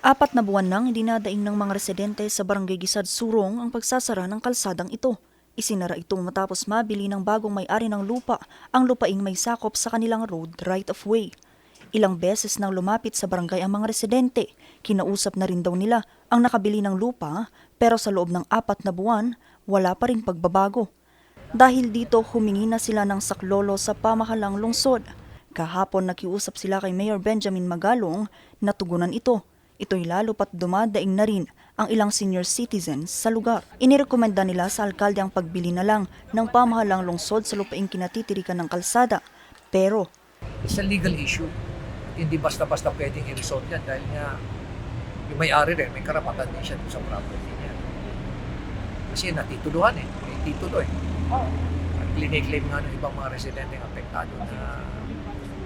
Apat na buwan nang dinadaing ng mga residente sa Barangay Gisad Surong ang pagsasara ng kalsadang ito. Isinara ito matapos mabili ng bagong may-ari ng lupa ang lupaing may sakop sa kanilang road right of way. Ilang beses nang lumapit sa barangay ang mga residente, kinausap na rin daw nila ang nakabili ng lupa pero sa loob ng apat na buwan, wala pa rin pagbabago. Dahil dito humingi na sila ng saklolo sa pamahalang lungsod. Kahapon nakiusap sila kay Mayor Benjamin Magalong na tugunan ito. Ito'y lalo pat dumadaing na rin ang ilang senior citizens sa lugar. Inirekomenda nila sa alkalde ang pagbili na lang ng pamahalang lungsod sa lupaing kinatitirikan ng kalsada. Pero It's a legal issue. Hindi basta-basta pwedeng i-resolve yan dahil nga yung may-ari rin, may karapatan din siya sa property niya. Kasi natituluhan eh. May titulo eh. At clinic-claim nga ng ibang mga residente apektado na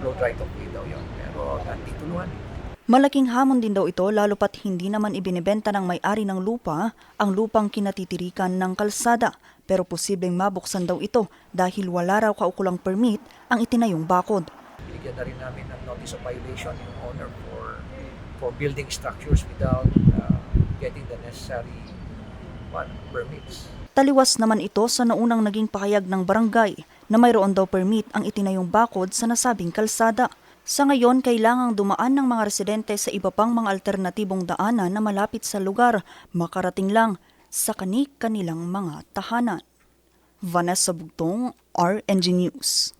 road right of way daw yun. Pero natituluhan eh. Malaking hamon din daw ito lalo pat hindi naman ibinebenta ng may-ari ng lupa ang lupang kinatitirikan ng kalsada pero posibleng mabuksan daw ito dahil wala raw kaukulang permit ang itinayong bakod. Bigyan na rin namin ng notice of violation yung owner for for building structures without uh, getting the necessary what, permits. Taliwas naman ito sa naunang naging pakayag ng barangay na mayroon daw permit ang itinayong bakod sa nasabing kalsada. Sa ngayon, kailangang dumaan ng mga residente sa iba pang mga alternatibong daanan na malapit sa lugar, makarating lang sa kanik-kanilang mga tahanan. Vanessa Bugtong, RNG News.